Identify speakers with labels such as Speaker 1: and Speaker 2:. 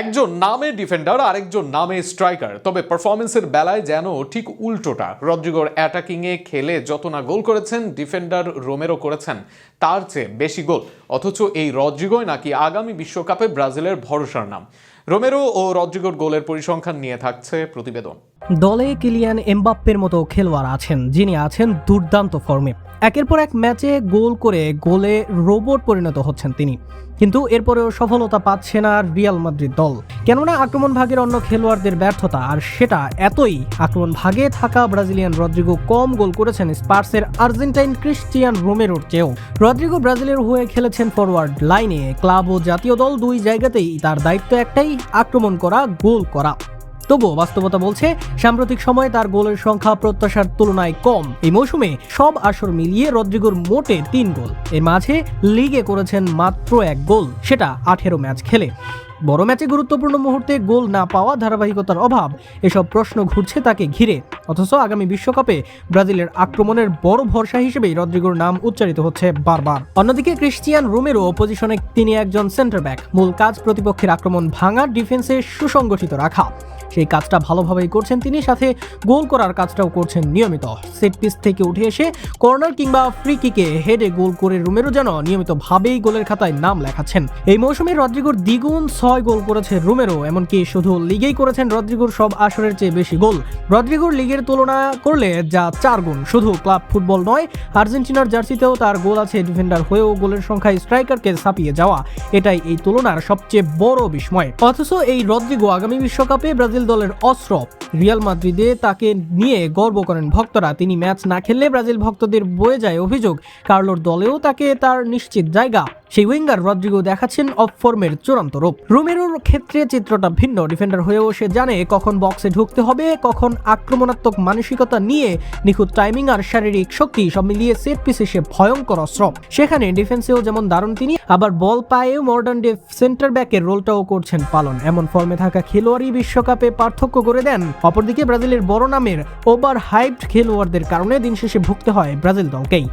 Speaker 1: একজন নামে ডিফেন্ডার আরেকজন নামে স্ট্রাইকার তবে পারফরমেন্সের বেলায় যেন ঠিক উল্টোটা। রদ্রিগোর অ্যাটাকিংয়ে খেলে যত না গোল করেছেন ডিফেন্ডার রোমেরো করেছেন, তার চেয়ে বেশি গোল। অথচ এই রদ্রিগোয় নাকি আগামী বিশ্বকাপে ব্রাজিলের ভরসার নাম। রোমেরো ও রদ্রিগোর গোলের পরিসংখ্যান নিয়ে থাকছে প্রতিবেদন।
Speaker 2: দলে কিলিয়ান এমবাপ্পের মতো খেলোয়াড় আছেন, যিনি আছেন দুর্দান্ত ফর্মে। একের পর এক ম্যাচে গোল করে গোলে রোবট পরিণত হচ্ছেন তিনি। কিন্তু এরপরেও সফলতা পাচ্ছে না রিয়াল মাদ্রিদ দল। কেননা আক্রমণ ভাগের অন্য খেলোয়াড়দের ব্যর্থতা, আর সেটা এতই আক্রমণ ভাগে থাকা ব্রাজিলিয়ান রদ্রিগো কম গোল করেছেন স্পার্সের আর্জেন্টাইন ক্রিস্টিয়ান রোমেরোর চেয়েও। রদ্রিগো ব্রাজিলের হয়ে খেলেছেন ফরওয়ার্ড লাইনে। ক্লাব ও জাতীয় দল দুই জায়গাতেই তার দায়িত্ব একটাই, আক্রমণ করা, গোল করা। তবুও বাস্তবতা বলছে, সাম্প্রতিক সময়ে তার গোলের সংখ্যা প্রত্যাশার তুলনায় কম। এই মৌসুমে সব আসর মিলিয়ে রদ্রিগোর মোটে তিন গোল। এর মাঝে লিগে করেছেন মাত্র এক গোল, সেটা আঠেরো ম্যাচ খেলে। বড় ম্যাচে গুরুত্বপূর্ণ মুহূর্তে গোল না পাওয়া ধারাবাহিকতার অভাব, এসব প্রশ্ন ঘুরছে তাকে ঘিরে। অথচ আগামী বিশ্বকাপে ব্রাজিলের আক্রমণের বড় ভরসা হিসেবেই রদ্রিগোর নাম উচ্চারিত হচ্ছে বারবার। অন্যদিকে ক্রিস্টিয়ান রোমেরো পজিশনে তিনি একজন সেন্টার ব্যাক। মূল কাজ প্রতিপক্ষের আক্রমণ ভাঙা ডিফেন্সে সুসংগঠিত রাখা। সেই কাজটা ভালোভাবেই করছেন তিনি, সাথে গোল করার কাজটাও করছেন নিয়মিত। সেট পিস থেকে উঠে এসে কর্নার কিংবা ফ্রি কিকে হেডে গোল করে রোমেরো যেন নিয়মিতভাবেই গোলের খাতায় নাম লেখাচ্ছেন। এই মৌসুমে রদ্রিগোর দ্বিগুণ ছয় গোল করেছে রোমেরো, এমনকি শুধু লিগেই করেছেন রদ্রিগোর সব আসরের চেয়ে বেশি গোল। রদ্রিগোর লিগের তুলনা করলে যা চার গুণ, শুধু ক্লাব ফুটবল নয়, আর্জেন্টিনার জার্সিতেও তার গোল আছে ডিফেন্ডার হয়েও গোলের সংখ্যায় স্ট্রাইকারকে ছাপিয়ে যাওয়া। এটাই এই তুলনার সবচেয়ে বড় বিস্ময়। অথচ এই রদ্রিগো আগামী বিশ্বকাপে ব্রাজিল দলের অস্ত্র। রিয়াল মাদ্রিদে তাকে নিয়ে গর্ব করেন ভক্তরা। তিনি ম্যাচ না খেললে ব্রাজিল ভক্তদের বয়ে যায় অভিযোগ। কার্লোর দলেও তাকে তার নিশ্চিত জায়গা। সেই উইঙ্গার রদ্রিগো দেখাচ্ছেন অফ ফর্মের চূড়ান্ত রূপ। রোমেরোর ক্ষেত্রে চিত্রটা ভিন্ন, ডিফেন্ডার হয়েও সে জানে কখন বক্সে ঢুকতে হবে, কখন আক্রমণাত্মক মানসিকতা নিয়ে নিখুঁত টাইমিং আর শারীরিক শক্তি সব মিলিয়ে সেট পিসে সে ভয়ঙ্কর অস্ত্র। সেখানে ডিফেন্সেও যেমন দারুণ তিনি, আবার বল পায়েও মডার্ন ডে সেন্টার ব্যাকের রোলটাও করছেন পালন। এমন ফর্মে থাকা খেলোয়াড়ই বিশ্বকাপে পার্থক্য করে দেন। অপরদিকে ব্রাজিলের বড় নামের ওভার হাইপড খেলোয়াড়দের কারণে দিন শেষে ভুগতে হয় ব্রাজিল দলকেই।